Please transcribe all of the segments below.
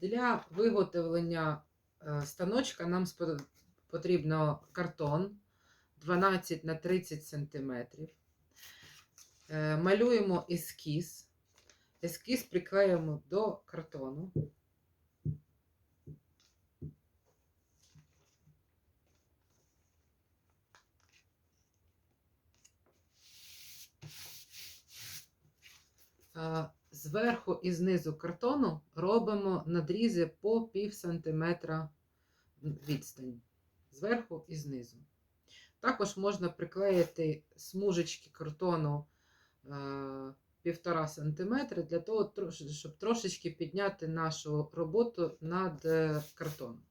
Для виготовлення е, станочка нам потрібно картон 12 на 30 см. Малюємо ескіз. Ескіз приклеїмо до картону. Е, Зверху і знизу картону робимо надрізи по пів сантиметра відстань. Зверху і знизу. Також можна приклеїти смужечки картону е, півтора сантиметра для того, щоб трошечки підняти нашу роботу над е, картоном.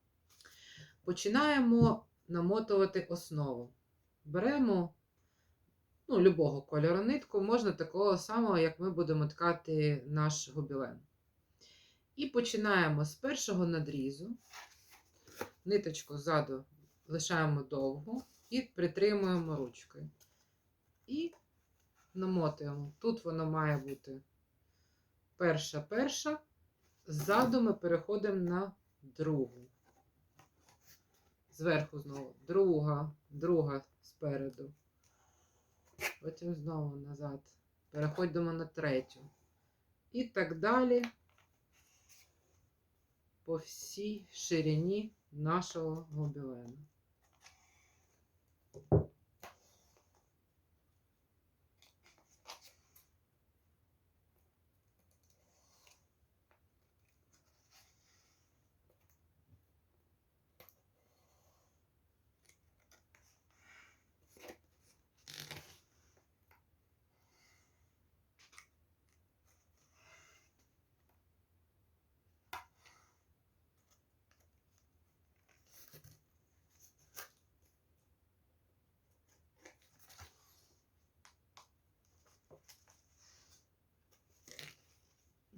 Починаємо намотувати основу. Беремо ну, любого кольору нитку, можна такого самого, як ми будемо ткати наш гобілен. І починаємо з першого надрізу. Ниточку ззаду лишаємо довгу і притримуємо ручкою. І намотуємо. Тут воно має бути перша перша. Ззаду ми переходимо на другу. Зверху знову друга, друга спереду. Потім знову назад. Переходимо на третю. І так далі по всій ширині нашого гобелена.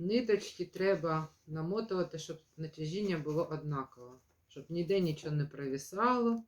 Ниточки треба намотувати, щоб натяжіння було однакове, щоб ніде нічого не провисало.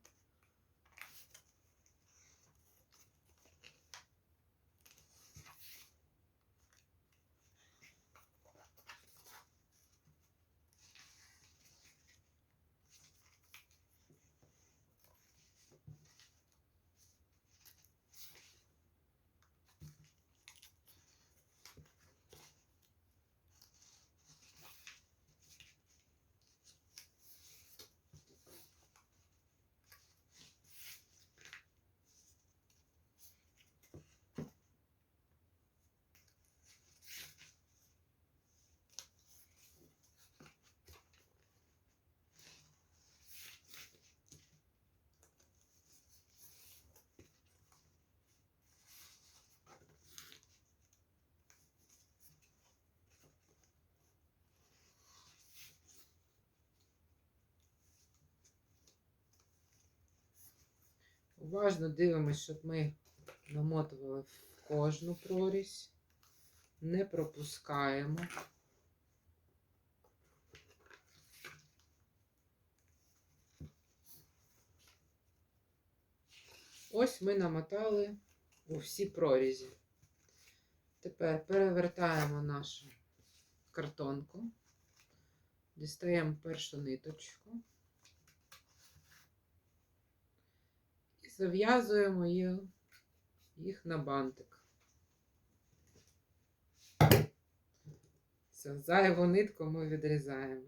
Уважно дивимося, щоб ми намотували в кожну прорізь, не пропускаємо. Ось ми намотали у всі прорізі. Тепер перевертаємо нашу картонку, дістаємо першу ниточку. Зав'язуємо їх, на бантик. Все, зайву нитку ми відрізаємо.